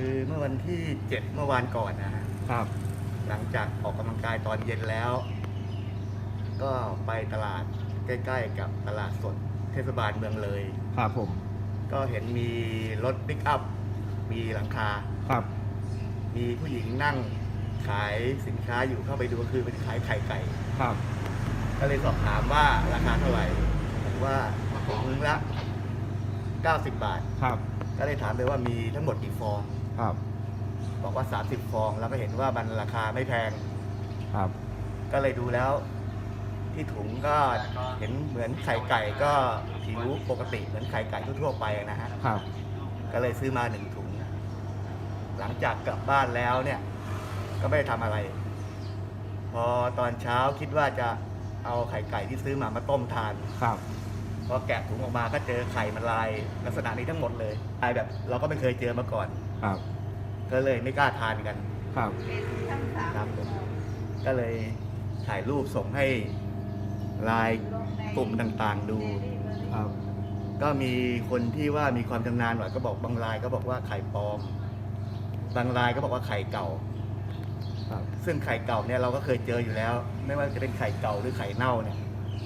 คือเมื่อวันที่เจ็ดเมื่อวานก่อนนะฮะครับ หลังจากออกกำลังกายตอนเย็นแล้ว ก็ไปตลาดใกล้ ๆ กับตลาดสดเทศบาลเมืองเลย ครับผม ก็เห็นมีรถปิกอัพ มีหลังคา ครับ มีผู้หญิงนั่งขายสินค้าอยู่เข้าไปดูก็คือเป็นขายไข่ไก่ ครับ ก็เลยสอบถามว่าราคาเท่าไหร่บอกว่าถุงนึงละ 90 บาท ครับ ก็เลยถามไปว่ามีทั้งหมดกี่ฟอง ครับ บอกว่า 30 ฟอง แล้วก็เห็นว่ามันราคาไม่แพง ครับ ก็เลยดูแล้ว ที่ถุงก็เห็นเหมือนไข่ไก่ก็ผิวปกติเหมือนไข่ไก่ทั่วๆไปนะฮะครับ ก็เลยซื้อมาหนึ่งถุง หลังจากกลับบ้านแล้วเนี่ย ก็ไม่ได้ทำอะไร พอตอนเช้าคิดว่าจะเอาไข่ไก่ที่ซื้อมามาต้มทานครับ พอแกะถุงออกมาก็เจอไข่มันลายลักษณะนี้ทั้งหมดเลยลายแบบ เราก็ไม่เคยเจอมาก่อน ครับ ก็เลยไม่กล้าทานกัน ครับ ครับผมก็เลยถ่ายรูปส่งให้ไลายกลุ่มต่างๆดู ครับ ก็มีคนที่ว่ามีความชำนาญหน่อยก็บอกบางรายก็บอกว่าไข่ปลอม บางรายก็บอกว่าไข่เก่า ครับ ซึ่งไข่เก่าเนี่ยเราก็เคยเจออยู่แล้ว ไม่ว่าจะเป็นไข่เก่าหรือไข่เน่าเนี่ย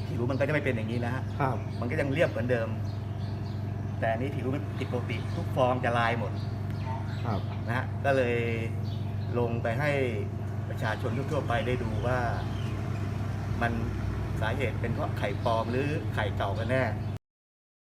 ผิวมันก็จะไม่เป็นอย่างนี้นะฮะครับ มันก็ยังเรียบเหมือนเดิม แต่อันนี้ผิวมันผิดปกติทุกฟองจะลายหมดครับนะฮะก็เลยลงไปให้ประชาชนทั่วๆไปได้ดูว่า มันสาเหตุเป็นเพราะไข่ปลอมหรือไข่เก่ากันแน่